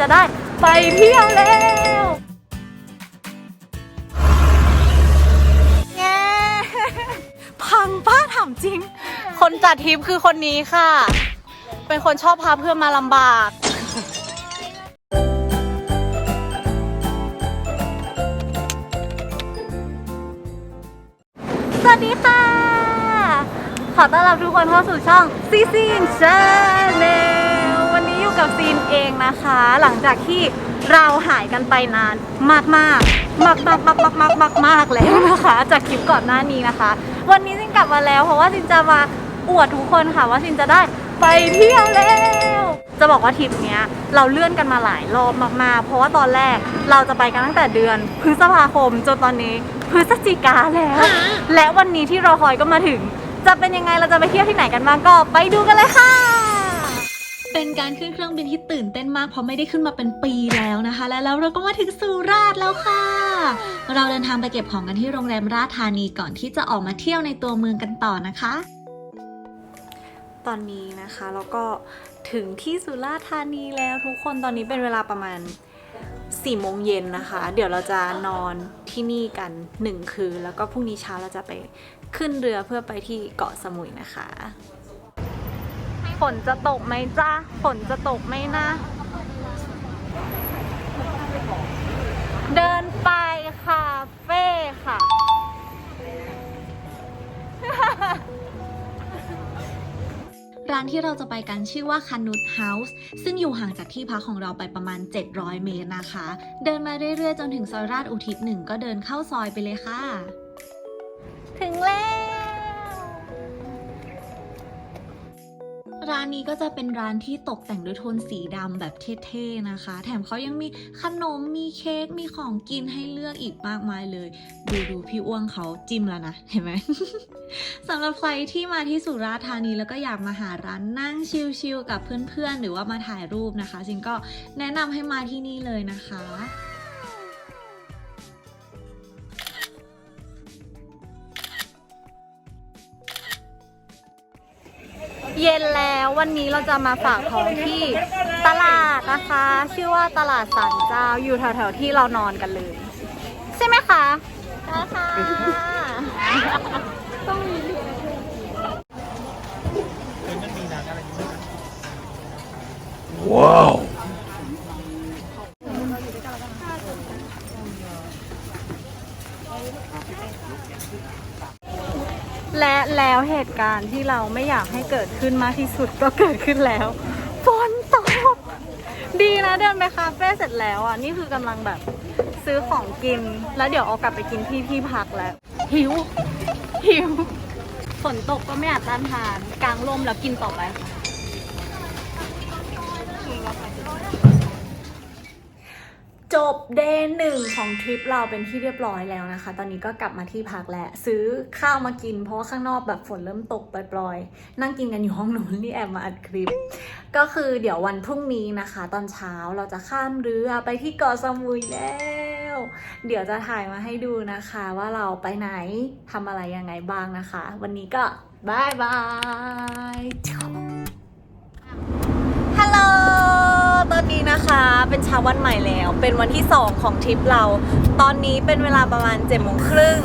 จะได้ไปเที่ยวแล้วแง่พังป้าถามจริง คนจัดทริปคือคนนี้ค่ะ เป็นคนชอบพาเพื่อนมาลำบากสวัสดีค่ะ ขอต้อนรับทุกคนเข้าสู่ช่องซีซีนชาแนลวันนี้อยู่ กับซีนเองนะคะ หลังจากที่เราหายกันไปนานมากมากมากมากมากมากมากมากมากแล้วนะคะ จากคลิปก่อนหน้านี้นะคะ วันนี้ซินกลับมาแล้ว เพราะว่าซินจะมาอวดทุกคนค่ะว่าซินจะได้ไปเที่ยวแล้วจะบอกว่าทริปเนี้ยเราเลื่อนกันมาหลายรอบมากๆ เพราะว่าตอนแรกเราจะไปกันตั้งแต่เดือนพฤษภาคมจนตอนนี้พฤศจิกาแล้ว และวันนี้ที่รอคอยก็มาถึง จะเป็นยังไงเราจะไปเที่ยวที่ไหนกันบ้างก็ไปดูกันเลยค่ะ เป็นการขึ้นเครื่องบินที่ตื่นเต้นมากเพราะไม่ได้ขึ้นมาเป็นปีแล้วนะคะ และแล้วเราก็มาถึงสุราษฎร์แล้วค่ะ เราเดินทางไปเก็บของกันที่โรงแรมราชธานีก่อนที่จะออกมาเที่ยวในตัวเมืองกันต่อนะคะ ตอนนี้นะคะแล้วก็ถึงที่สุราษฎร์ธานีแล้วทุกคนตอนนี้เป็นเวลาประมาณ4ี่โมงเย็นนะคะ เดี๋ยวเราจะนอนที่นี่กันหนึ่งคืน แล้วก็พรุ่งนี้เช้าเราจะไปขึ้นเรือเพื่อไปที่เกาะสมุยนะคะ ฝนจะตกไหมจ้าฝนจะตกไหมนะ เดินไปคาเฟ่ค่ะ ร้านที่เราจะไปกันชื่อว่าคานุ t เฮาส์ซึ่งอยู่ห่างจากที่พักของเราไปประมาณ 700 เมตรนะคะ เดินมาเรื่อยๆ จนถึงซอยราชอุทิศหนึ่งก็เดินเข้าซอยไปเลยค่ะ ถึงแล้ว ร้านนี้ก็จะเป็นร้านที่ตกแต่งด้วยโทนสีดำแบบเท่ๆนะคะ แถมเขายังมีขนมมีเค้กมีของกินให้เลือกอีกมากมายเลย ดูดูพี่อ้วงเขาจิ้มแล้วนะ เห็นไหมสำหรับใครที่มาที่สุราษฎร์ธานีแล้วก็อยากมาหาร้านนั่งชิลๆกับเพื่อนๆ หรือว่ามาถ่ายรูปนะคะจิงก็แนะนำให้มาที่นี่เลยนะคะ เย็นแล้ววันนี้เราจะมาฝากท้องที่ตลาดนะคะ ชื่อว่าตลาดสันเจ้าอยู่แถวๆที่เรานอนกันเลย ใช่ไหมคะใช่ค่ะต้องมีและ การณ์ที่เราไม่อยากให้เกิดขึ้นมากที่สุดก็เกิดขึ้นแล้วฝนตกดีนะเดินไปคาเฟ่เสร็จแล้วอะนี่คือกำลังแบบซื้อของกิน แล้วเดี๋ยวเอากลับไปกินที่ที่พักแล้ว หิว หิวฝนตกก็ไม่อาจต้านทานกลางลมแล้วกินต่อไปค่ะ บเดย์หนึ่งของทริปเราเป็นที่เรียบร้อยแล้วนะคะ ตอนนี้ก็กลับมาที่พักแล้ว ซื้อข้าวมากิน เพราะว่าข้างนอกแบบฝนเริ่มตกปล่อยๆ นั่งกินกันอยู่ห้องนู้นี่แอบมาอัดคลิป ก็คือเดี๋ยววันพรุ่งนี้นะคะ ตอนเช้าเราจะข้ามเรือไปที่เกาะสมุยแล้วเดี๋ยวจะถ่ายมาให้ดูนะคะ ว่าเราไปไหนทำอะไรยังไงบ้างนะคะ วันนี้ก็บายบายฮัลโหล ตอนนี้นะคะเป็นเช้าวันใหม่แล้ว เป็นวันที่ 2 ของทริปเรา ตอนนี้เป็นเวลาประมาณ7จ็ดโมงครึ่ง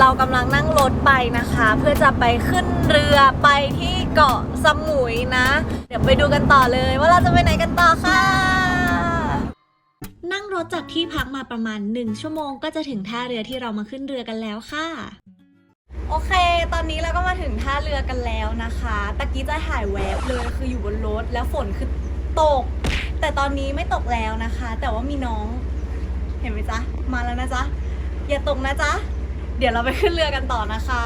เรากำลังนั่งรถไปนะคะ เพื่อจะไปขึ้นเรือไปที่เกาะสมุยนะ เดี๋ยวไปดูกันต่อเลย ว่าเราจะไปไหนกันต่อค่ะ นั่งรถจากที่พักมาประมาณ 1 ชั่วโมงก็จะถึงท่าเรือที่เรามาขึ้นเรือกันแล้วค่ะโอเค ตอนนี้เราก็มาถึงท่าเรือกันแล้วนะคะ ตะกี้จะถ่ายแวบเลยคืออยู่บนรถแล้วฝนคือตก แต่ตอนนี้ไม่ตกแล้วนะคะ แต่ว่ามีน้องเห็นไหมจ๊ะ มาแล้วนะจ๊ะ อย่าตกนะจ๊ะ เดี๋ยวเราไปขึ้นเรือกันต่อนะคะ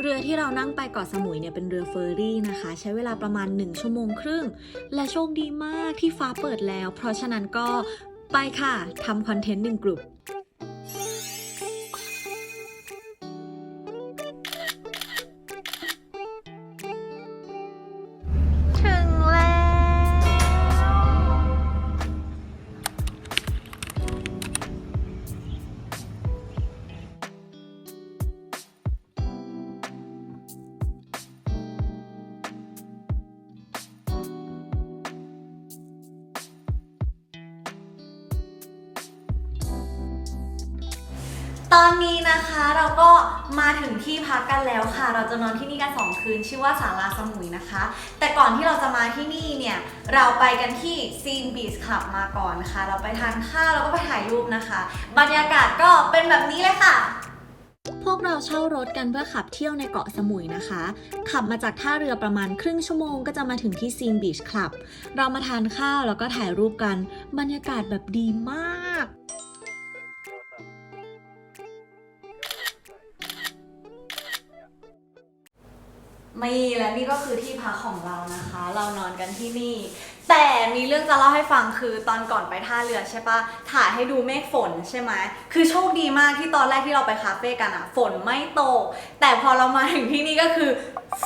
เรือที่เรานั่งไปเกาะสมุยเนี่ยเป็นเรือเฟอร์รี่นะคะ ใช้เวลาประมาณ 1 ชั่วโมงครึ่ง และโชคดีมากที่ฟ้าเปิดแล้ว เพราะฉะนั้นก็ไปค่ะทำคอนเทนต์หนึ่งกลุ่ม พักกันแล้วค่ะ เราจะนอนที่นี่กัน2คืน ชื่อว่าศาลาสมุยนะคะ แต่ก่อนที่เราจะมาที่นี่เนี่ย เราไปกันที่ซีนบีชคลับมาก่อนนะคะเราไปทานข้าวแล้วก็ไปถ่ายรูปนะคะ บรรยากาศก็เป็นแบบนี้เลยค่ะพวกเราเช่ารถกันเพื่อขับเที่ยวในเกาะสมุยนะคะ ขับมาจากท่าเรือประมาณครึ่งชั่วโมงก็จะมาถึงที่ซีนบีชคลับ เรามาทานข้าวแล้วก็ถ่ายรูปกัน บรรยากาศแบบดีมาก มีและนี่ก็คือที่พักของเรานะคะ เรานอนกันที่นี่ แต่มีเรื่องจะเล่าให้ฟังคือตอนก่อนไปท่าเรือใช่ปะถ่ายให้ดูเมฆฝนใช่ไหมคือโชคดีมากที่ตอนแรกที่เราไปคาเฟ่กันอะฝนไม่ตก แต่พอเรามาถึงที่นี่ก็คือ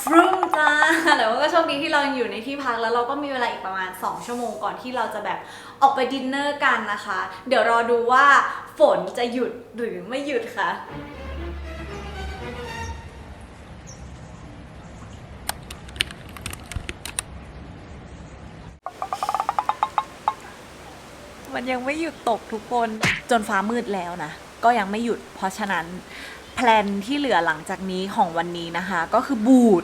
ฟรุ้งจ้าแต่ว่าก็โชคดีที่เรายังอยู่ในที่พักแล้วเราก็มีเวลาอีกประมาณ 2 ชั่วโมงก่อนที่เราจะแบบออกไปดินเนอร์กันนะคะ เดี๋ยวรอดูว่าฝนจะหยุดหรือไม่หยุดค่ะ ยังไม่หยุดตกทุกคนจนฟ้ามืดแล้วนะ ก็ยังไม่หยุดเพราะฉะนั้นแพลนที่เหลือหลังจากนี้ของวันนี้นะคะ ก็คือบูด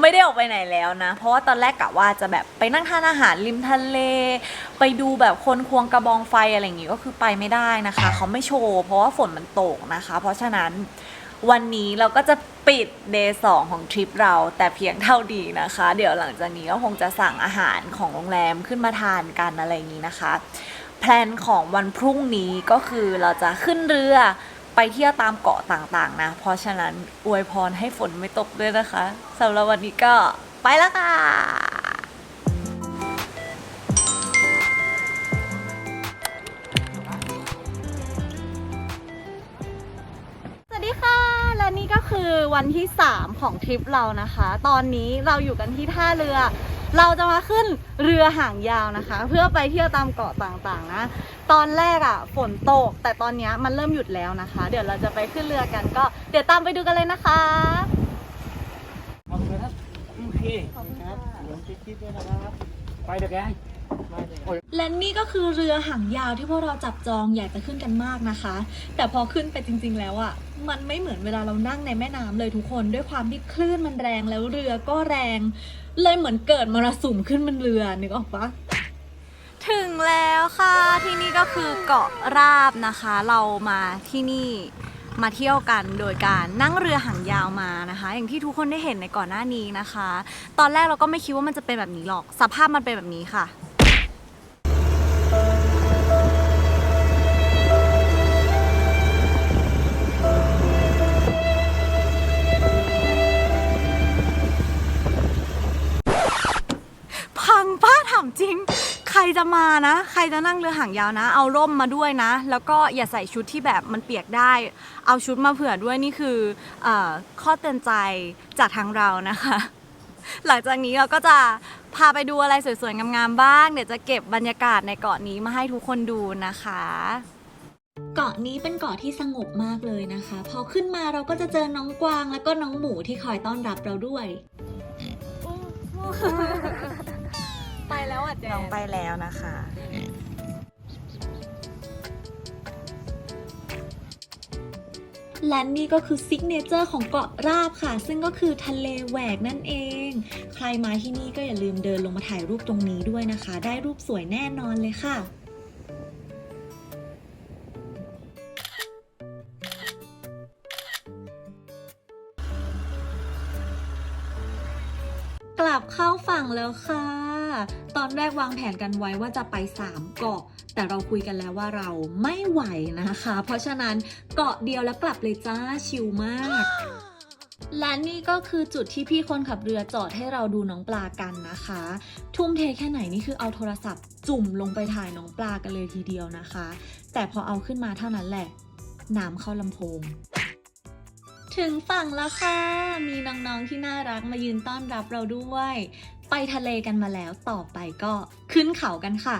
ไม่ได้ออกไปไหนแล้วนะ เพราะว่าตอนแรกกะว่าจะแบบไปนั่งทานอาหารริมทะเล ไปดูแบบคนควงกระบองไฟอะไรอย่างงี้ก็คือไปไม่ได้นะคะ เขาไม่โชว์เพราะว่าฝนมันตกนะคะ เพราะฉะนั้น วันนี้เราก็จะปิดเดย์สองของทริปเราแต่เพียงเท่าดีนะคะ เดี๋ยวหลังจากนี้ก็คงจะสั่งอาหารของโรงแรมขึ้นมาทานกันอะไรอย่างนี้นะคะ แพลนของวันพรุ่งนี้ก็คือเราจะขึ้นเรือไปเที่ยวตามเกาะต่างๆนะ เพราะฉะนั้นอวยพรให้ฝนไม่ตกด้วยนะคะสำหรับวันนี้ก็ไปแล้วค่ะ คือวันที่ 3 ของทริปเรานะคะ ตอนนี้เราอยู่กันที่ท่าเรือ เราจะมาขึ้นเรือหางยาวนะคะ เพื่อไปเที่ยวตามเกาะต่างๆนะ ตอนแรกอะ่ะฝนตก แต่ตอนนี้มันเริ่มหยุดแล้วนะคะ เดี๋ยวเราจะไปขึ้นเรือกันก็ เดี๋ยวตามไปดูกันเลยนะคะขอบคุณครับโอเคขอบคุณครับเดี๋ยวติ๊ดๆด้วยนะครับไปเดี๋ยวแก และนี่ก็คือเรือหางยาวที่พวกเราจับจองอยากจะขึ้นกันมากนะคะ แต่พอขึ้นไปจริง ๆ แล้วอะ่ะมันไม่เหมือนเวลาเรานั่งในแม่น้ำเลยทุกคนด้วยความที่คลื่นมันแรงแล้วเรือก็แรง เลยเหมือนเกิดมรสุมขึ้นบนเรือนึกออกปะถึงแล้วค่ะที่นี่ก็คือเกาะราบนะคะ เรามาที่นี่มาเที่ยวกันโดยการนั่งเรือหางยาวมานะคะ อย่างที่ทุกคนได้เห็นในก่อนหน้านี้นะคะ ตอนแรกเราก็ไม่คิดว่ามันจะเป็นแบบนี้หรอก สภาพมันเป็นแบบนี้ค่ะามจริง ใครจะมานะ ใครจะนั่งเรือหางยาวนะ เอาร่มมาด้วยนะ แล้วก็อย่าใส่ชุดที่แบบมันเปียกได้ เอาชุดมาเผื่อด้วยนี่คือเออข้อเตือนใจจากทางเรานะคะ หลังจากนี้เราก็จะพาไปดูอะไรสวยๆ งามๆ บ้าง เดี๋ยวจะเก็บบรรยากาศในเกาะนี้มาให้ทุกคนดูนะคะ เกาะนี้เป็นเกาะที่สงบมากเลยนะคะ พอขึ้นมาเราก็จะเจอน้องกวางแล้วก็น้องหมูที่คอยต้อนรับเราด้วย น้องไปแล้วนะคะ และนี่ก็คือซิกเนเจอร์ของเกาะราบค่ะ ซึ่งก็คือทะเลแหวกนั่นเอง ใครมาที่นี่ก็อย่าลืมเดินลงมาถ่ายรูปตรงนี้ด้วยนะคะ ได้รูปสวยแน่นอนเลยค่ะกลับเข้าฝั่งแล้วค่ะ ตอนแรกวางแผนกันไว้ว่าจะไป 3 เกาะ แต่เราคุยกันแล้วว่าเราไม่ไหวนะคะ เพราะฉะนั้นเกาะเดียวแล้วกลับเลยจ้าชิลมากและนี่ก็คือจุดที่พี่คนขับเรือจอดให้เราดูน้องปลากันนะคะ ทุ่มเทแค่ไหนนี่คือเอาโทรศัพท์ จุ่มลงไปถ่ายน้องปลากันเลยทีเดียวนะคะ แต่พอเอาขึ้นมาเท่านั้นแหละน้ำเข้าลำโพง ถึงฝั่งแล้วค่ะ มีน้องๆที่น่ารักมายืนต้อนรับเราด้วย ไปทะเลกันมาแล้วต่อไปก็ขึ้นเขากันค่ะ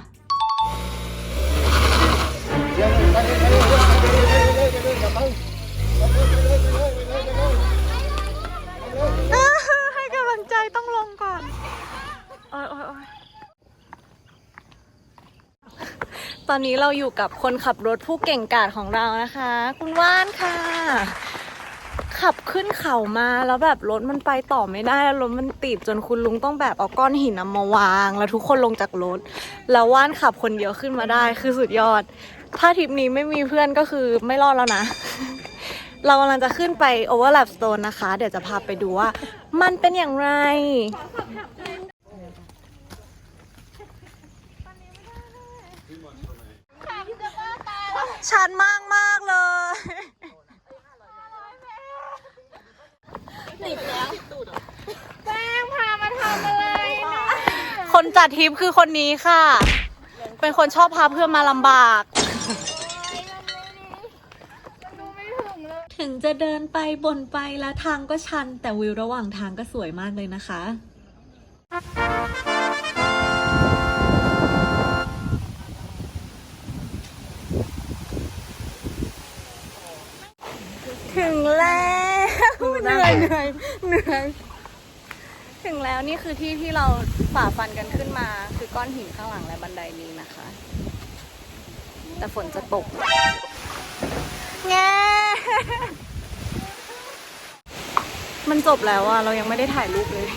ให้กำลังใจต้องลงก่อน โอ้ยโอ้ยโอ้ยตอนนี้เราอยู่กับคนขับรถผู้เก่งกาจของเรานะคะ คุณว่านค่ะ ขับขึ้นเขามาแล้วแบบรถมันไปต่อไม่ได้แล้วรถมันติดจนคุณลุงต้องแบบเอาก้อนหินมาวาง แล้วทุกคนลงจากรถ แล้วว่านขับคนเดียวขึ้นมาได้คือสุดยอด ถ้าทริปนี้ไม่มีเพื่อนก็คือไม่รอดแล้วนะ เรากำลังจะขึ้นไป Overlap Stone นะคะ เดี๋ยวจะพาไปดูว่า มันเป็นอย่างไรชันมากมากเลย คนจัดทริปคือคนนี้ค่ะ เป็นคนชอบพาเพื่อนมาลำบากถึงจะเดินไปบนไปและทางก็ชัน แต่วิวระหว่างทางก็สวยมากเลยนะคะ ถึงแล้ว เหนื่อยเหนื่อยถึงแล้วนี่คือที่ที่เราฝ่าฟันกันขึ้นมา คือก้อนหินข้างหลังและบันไดนี้นะคะ แต่ฝนจะตกแงมันจบแล้วอะเรายังไม่ได้ถ่ายรูปเลย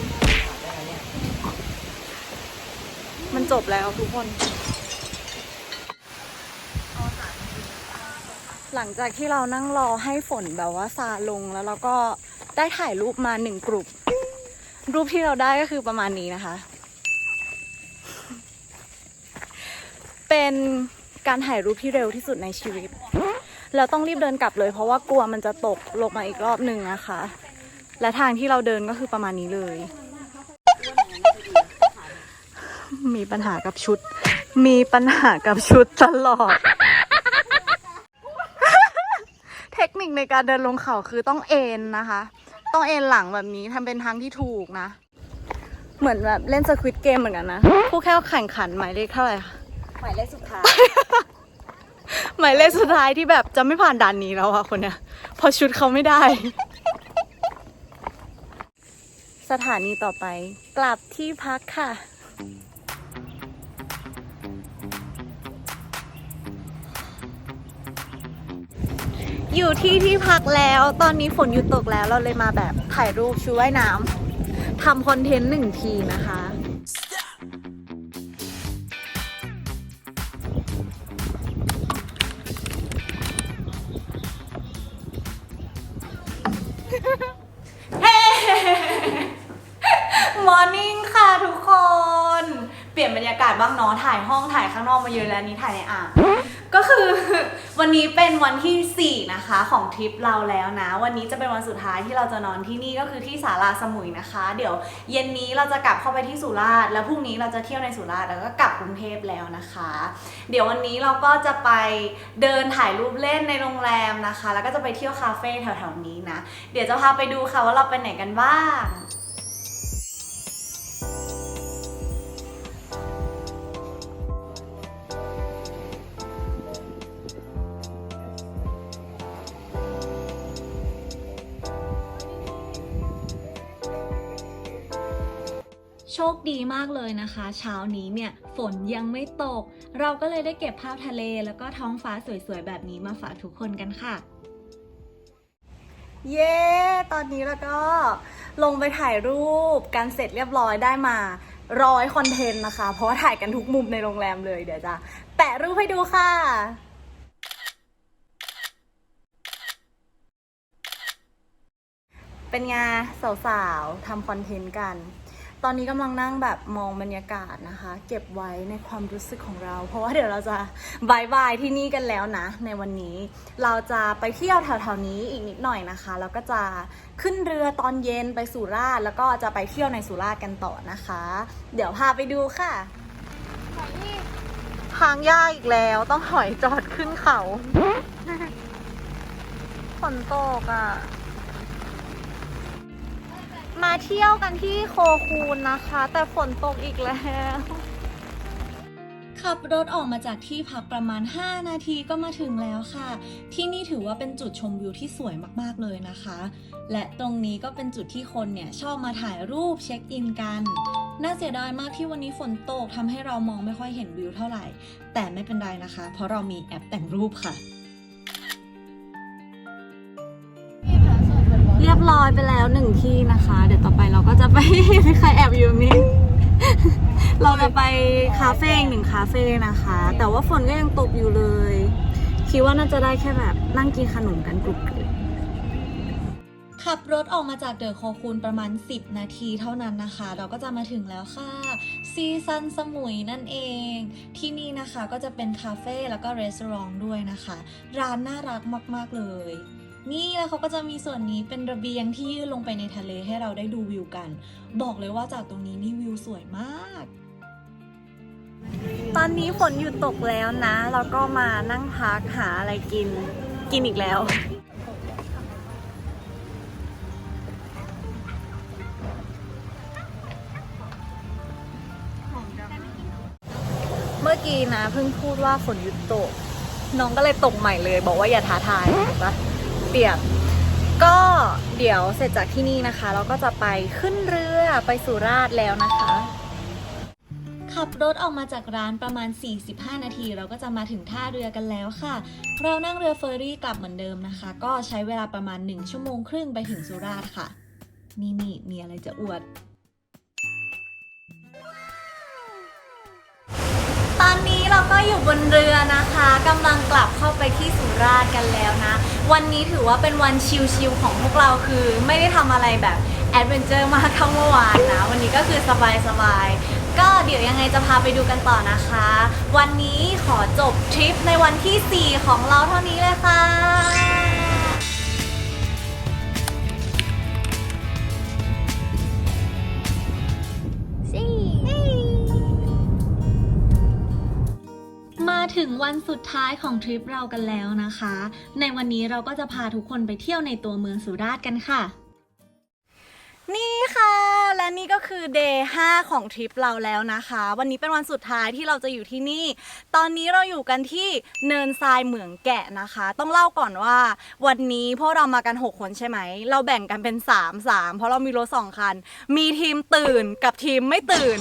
มันจบแล้วทุกคน หลังจากที่เรานั่งรอให้ฝนแบบว่าซาลงแล้วเราก็ ได้ถ่ายรูปมาหนึ่งกลุ่มรูปที่เราได้ก็คือประมาณนี้นะคะ เป็นการถ่ายรูปที่เร็วที่สุดในชีวิต เราต้องรีบเดินกลับเลยเพราะว่ากลัวมันจะตกลงมาอีกรอบหนึ่งนะคะ และทางที่เราเดินก็คือประมาณนี้เลย มีปัญหากับชุด มีปัญหากับชุดตลอด เทคนิคในการเดินลงเขาคือต้องเอ็นนะคะ ต้องเอ็นหลังแบบนี้ทำเป็นทางที่ถูกนะ เหมือนแบบเล่นสควิตเกมเหมือนกันนะผู้แค่แข่งขันหมายเลขเท่าไหร่คะหมายเลขสุดท้ายหมายเลขสุดท้ายที่แบบจะไม่ผ่านด่านนี้แล้วอะคนเนี้ยเพอชุดเขาไม่ได้ สถานีต่อไป กลับที่พักค่ะ อยู่ที่ที่พักแล้ว ตอนนี้ฝนหยุดตกแล้วเราเลยมาแบบถ่ายรูปชูว่ายน้ำทำคอนเทนต์หนึ่งทีนะคะ มอร์นิ่งค่ะทุกคน เปลี่ยนบรรยากาศบ้างเนาะถ่ายห้องถ่ายข้างนอกมาเยอะแล้วนี้ถ่ายในอ่าง คือ วันนี้เป็นวันที่ 4 นะคะ ของทริปเราแล้วนะ วันนี้จะเป็นวันสุดท้ายที่เราจะนอนที่นี่ก็คือที่ศาลาสมุยนะคะ เดี๋ยวเย็นนี้เราจะกลับเข้าไปที่สุราษฎร์แล้วพรุ่งนี้เราจะเที่ยวในสุราษฎร์แล้วก็กลับกรุงเทพแล้วนะคะ เดี๋ยววันนี้เราก็จะไปเดินถ่ายรูปเล่นในโรงแรมนะคะ แล้วก็จะไปเที่ยวคาเฟ่แถวๆนี้นะ เดี๋ยวจะพาไปดูค่ะว่าเราไปไหนกันบ้าง ดีมากเลยนะคะ เช้านี้เนี่ยฝนยังไม่ตก เราก็เลยได้เก็บภาพทะเล แล้วก็ท้องฟ้าสวยๆ แบบนี้มาฝากทุกคนกันค่ะ เย้ ตอนนี้แล้วก็ลงไปถ่ายรูปกันเสร็จเรียบร้อยได้มาร้อยคอนเทนต์นะคะ เพราะว่าถ่ายกันทุกมุมในโรงแรมเลยเดี๋ยวจะแปะรูปให้ดูค่ะเป็นไงสาวๆทำคอนเทนต์กัน ตอนนี้กำลังนั่งแบบมองบรรยากาศนะคะ เก็บไว้ในความรู้สึกของเรา เพราะว่าเดี๋ยวเราจะบายบายที่นี่กันแล้วนะ ในวันนี้เราจะไปเที่ยวแถวๆนี้อีกนิดหน่อยนะคะแล้วก็จะขึ้นเรือตอนเย็นไปสุราษฎร์แล้วก็จะไปเที่ยวในสุราษฎร์กันต่อนะคะ เดี๋ยวพาไปดูค่ะทางยากอีกแล้วต้องถอยจอดขึ้นเขาฝนตกอะ มาเที่ยวกันที่โคคูนนะคะ แต่ฝนตกอีกแล้ว ขับรถออกมาจากที่พักประมาณ 5 นาทีก็มาถึงแล้วค่ะ ที่นี่ถือว่าเป็นจุดชมวิวที่สวยมากๆเลยนะคะ และตรงนี้ก็เป็นจุดที่คนเนี่ยชอบมาถ่ายรูปเช็คอินกัน น่าเสียดายมากที่วันนี้ฝนตกทำให้เรามองไม่ค่อยเห็นวิวเท่าไหร่ แต่ไม่เป็นไรนะคะ เพราะเรามีแอปแต่งรูปค่ะ เรียบร้อยไปแล้วหนึ่งที่นะคะ เดี๋ยวต่อไปเราก็จะไปใครแอบอยู่นี่ เราจะไปคาเฟ่อีกหนึ่งคาเฟ่นะคะ แต่ว่าฝนก็ยังตกอยู่เลย คิดว่าน่าจะได้แค่แบบนั่งกินขนมกันกรุบกริบขับรถออกมาจากเดอะโคคูนประมาณ 10 นาทีเท่านั้นนะคะ เราก็จะมาถึงแล้วค่ะซีซันสมุยนั่นเอง ที่นี่นะคะก็จะเป็นคาเฟ่แล้วก็รีสอร์ทด้วยนะคะ ร้านน่ารักมาก ๆ เลย นี่แล้วเขาก็จะมีส่วนนี้เป็นระเบียงที่ยื่นลงไปในทะเลให้เราได้ดูวิวกัน บอกเลยว่าจากตรงนี้นี่วิวสวยมาก ตอนนี้ฝนหยุดตกแล้วนะแล้วก็มานั่งพักหาอะไรกิน กินอีกแล้วเมื่อกี้นะเพิ่งพูดว่าฝนหยุดตก น้องก็เลยตกใหม่เลย บอกว่าอย่าท้าทายเห็นปะ ปียก ก็เดี๋ยวเสร็จจากที่นี่นะคะ เราก็จะไปขึ้นเรือไปสุราษฎร์แล้วนะคะ ขับรถออกมาจากร้านประมาณ 45 นาที เราก็จะมาถึงท่าเรือกันแล้วค่ะ เรานั่งเรือเฟอร์รี่กลับเหมือนเดิมนะคะ ก็ใช้เวลาประมาณ 1 ชั่วโมงครึ่งไปถึงสุราษฎร์ค่ะ นี่นี่มีอะไรจะอวด เราก็อยู่บนเรือนะคะกำลังกลับเข้าไปที่สุราษฎร์กันแล้วนะ วันนี้ถือว่าเป็นวันชิลๆของพวกเราคือ ไม่ได้ทำอะไรแบบแอดเวนเจอร์มากเท่าเมื่อวานนะ วันนี้ก็คือสบายๆ ก็เดี๋ยวยังไงจะพาไปดูกันต่อนะคะ วันนี้ขอจบทริปในวันที่ 4 ของเราเท่านี้เลยค่ะ ถึงวันสุดท้ายของทริปเรากันแล้วนะคะ ในวันนี้เราก็จะพาทุกคนไปเที่ยวในตัวเมืองสุราษฎร์กันค่ะ นี่ค่ะ และนี่ก็คือ day 5 ของทริปเราแล้วนะคะ วันนี้เป็นวันสุดท้ายที่เราจะอยู่ที่นี่ ตอนนี้เราอยู่กันที่เนินทรายเหมืองแกะนะคะ ต้องเล่าก่อนว่า วันนี้พวกเรามากัน 6 คนใช่ไหม เราแบ่งกันเป็น 3 3 เพราะเรามีรถ2คัน มีทีมตื่นกับทีมไม่ตื่น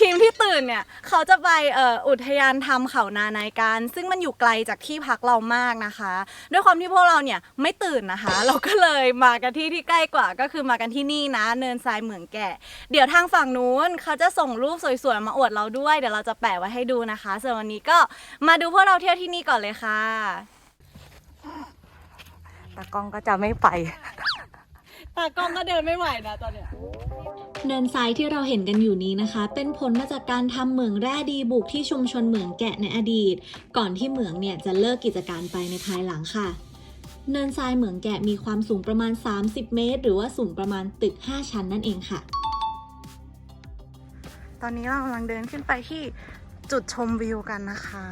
ทีมที่ตื่นเนี่ย เขาจะไปเอ่ออุทยานธรรมเขานานายกัน ซึ่งมันอยู่ไกลจากที่พักเรามากนะคะ ด้วยความที่พวกเราเนี่ยไม่ตื่นนะคะ เราก็เลยมากันที่ที่ใกล้กว่าก็คือมากันที่นี่นะเนินทรายเหมืองแกะ เดี๋ยวทางฝั่งนู้นเขาจะส่งรูปสวยๆมาอวดเราด้วย เดี๋ยวเราจะแปะไว้ให้ดูนะคะส่วนวันนี้ก็มาดูพวกเราเที่ยวที่นี่ก่อนเลยค่ะตากล้องก็จะไม่ไปตากล้องก็เดินไม่ไหวนะตอนเนี้ยเนินทรายที่เราเห็นกันอยู่นี้นะคะ เป็นผลมาจากการทำเหมืองแร่ดีบุกที่ชุมชนเหมืองแกะในอดีต ก่อนที่เหมืองเนี่ยจะเลิกกิจการไปในภายหลังค่ะ เนินทรายเหมืองแกะมีความสูงประมาณ 30 เมตร หรือว่าสูงประมาณตึก 5 ชั้นนั่นเองค่ะ ตอนนี้เรากำลังเดินขึ้นไปที่จุดชมวิวกันนะคะ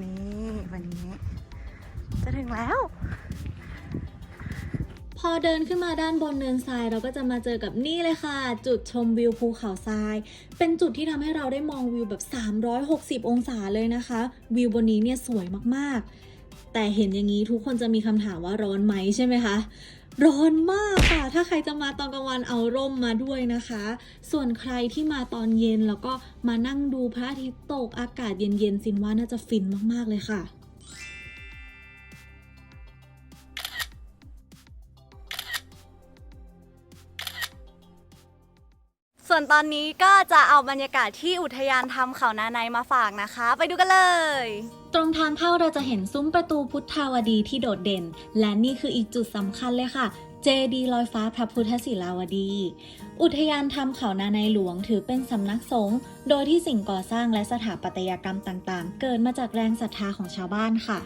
นี่วันนี้ จะถึงแล้ว พอเดินขึ้นมาด้านบนเนินทรายเราก็จะมาเจอกับนี่เลยค่ะ จุดชมวิวภูเขาทราย เป็นจุดที่ทำให้เราได้มองวิวแบบ 360 องศาเลยนะคะ วิวบนนี้เนี่ยสวยมากๆ แต่เห็นอย่างนี้ทุกคนจะมีคำถามว่าร้อนไหมใช่ไหมคะร้อนมากค่ะ ถ้าใครจะมาตอนกลางวันเอาร่มมาด้วยนะคะ ส่วนใครที่มาตอนเย็นแล้วก็มานั่งดูพระอาทิตย์ตกอากาศเย็นๆสินว่าน่าจะฟินมากๆเลยค่ะ ส่วนตอนนี้ก็จะเอาบรรยากาศที่อุทยานธรรมเขานาในมาฝากนะคะ ไปดูกันเลย ตรงทางเข้าเราจะเห็นซุ้มประตูพุทธาวดีที่โดดเด่น และนี่คืออีกจุดสำคัญเลยค่ะ เจดีย์ลอยฟ้าพระพุทธศิลาวดี อุทยานธรรมเขานาในหลวงถือเป็นสำนักสงฆ์โดยที่สิ่งก่อสร้างและสถาปัตยกรรมต่างๆ เกิดมาจากแรงศรัทธาของชาวบ้านค่ะ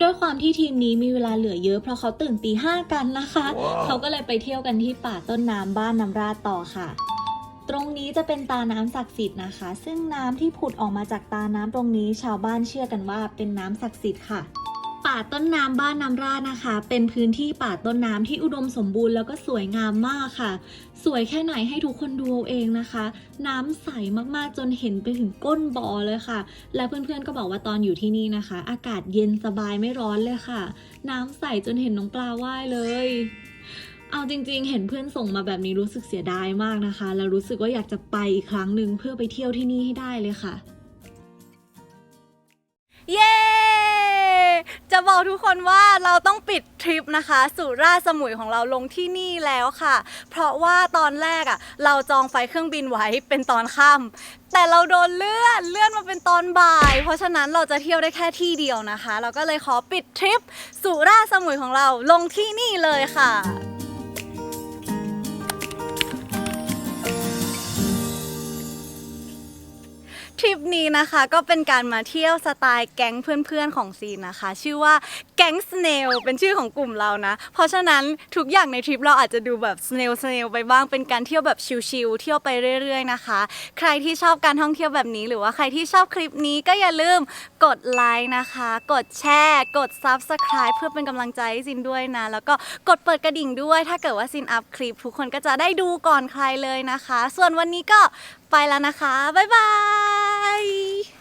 ด้วยความที่ทีมนี้มีเวลาเหลือเยอะเพราะเขาตื่นตีห้ากันนะคะเขาก็เลยไปเที่ยวกันที่ป่าต้นน้ำบ้านน้ำราดต่อค่ะ ตรงนี้จะเป็นตาน้ำศักดิ์สิทธิ์นะคะ ซึ่งน้ำที่ผุดออกมาจากตาน้ำตรงนี้ ชาวบ้านเชื่อกันว่าเป็นน้ำศักดิ์สิทธิ์ค่ะปป่าต้นน้ำบ้านน้ำราดนะคะ เป็นพื้นที่ป่าต้นน้ำที่อุดมสมบูรณ์แล้วก็สวยงามมากค่ะ สวยแค่ไหนให้ทุกคนดูเอาเองนะคะ น้ำใสมากๆจนเห็นไปถึงก้นบ่อเลยค่ะ และเพื่อนๆก็บอกว่าตอนอยู่ที่นี่นะคะ อากาศเย็นสบายไม่ร้อนเลยค่ะ น้ำใสจนเห็นน้องปลาว่ายเลย เอาจริง ๆ เห็นเพื่อนส่งมาแบบนี้รู้สึกเสียดายมากนะคะ แล้วรู้สึกว่าอยากจะไปอีกครั้งหนึ่งเพื่อไปเที่ยวที่นี่ให้ได้เลยค่ะ เย้ จะบอกทุกคนว่าเราต้องปิดทริปนะคะสู่ราชสมุยของเราลงที่นี่แล้วค่ะ เพราะว่าตอนแรกอะ่ะ เราจองไฟล์เครื่องบินไว้เป็นตอนค่ำแต่เราโดนเลื่อนเลื่อนมาเป็นตอนบ่าย เพราะฉะนั้นเราจะเที่ยวได้แค่ที่เดียวนะคะ เราก็เลยขอปิดทริปสู่ราชสมุยของเราลงที่นี่เลยค่ะ ทริปนี้นะคะก็เป็นการมาเที่ยวสไตล์แก๊งเพื่อนๆของซีนนะคะ ชื่อว่าแก๊งสเนลเป็นชื่อของกลุ่มเรานะ เพราะฉะนั้นทุกอย่างในทริปเราอาจจะดูแบบสเนลสเนลไปบ้างเป็นการเที่ยวแบบชิลๆเที่ยวไปเรื่อยๆนะคะ ใครที่ชอบการท่องเที่ยวแบบนี้ หรือว่าใครที่ชอบคลิปนี้ก็อย่าลืมกดไลค์นะคะ กดแชร์ กด Subscribe เพื่อเป็นกำลังใจให้ซินด้วยนะ แล้วก็กดเปิดกระดิ่งด้วย ถ้าเกิดว่าซินอัพคลิปทุกคนก็จะได้ดูก่อนใครเลยนะคะ ส่วนวันนี้ก็ ไปแล้วนะคะ บ๊ายบาย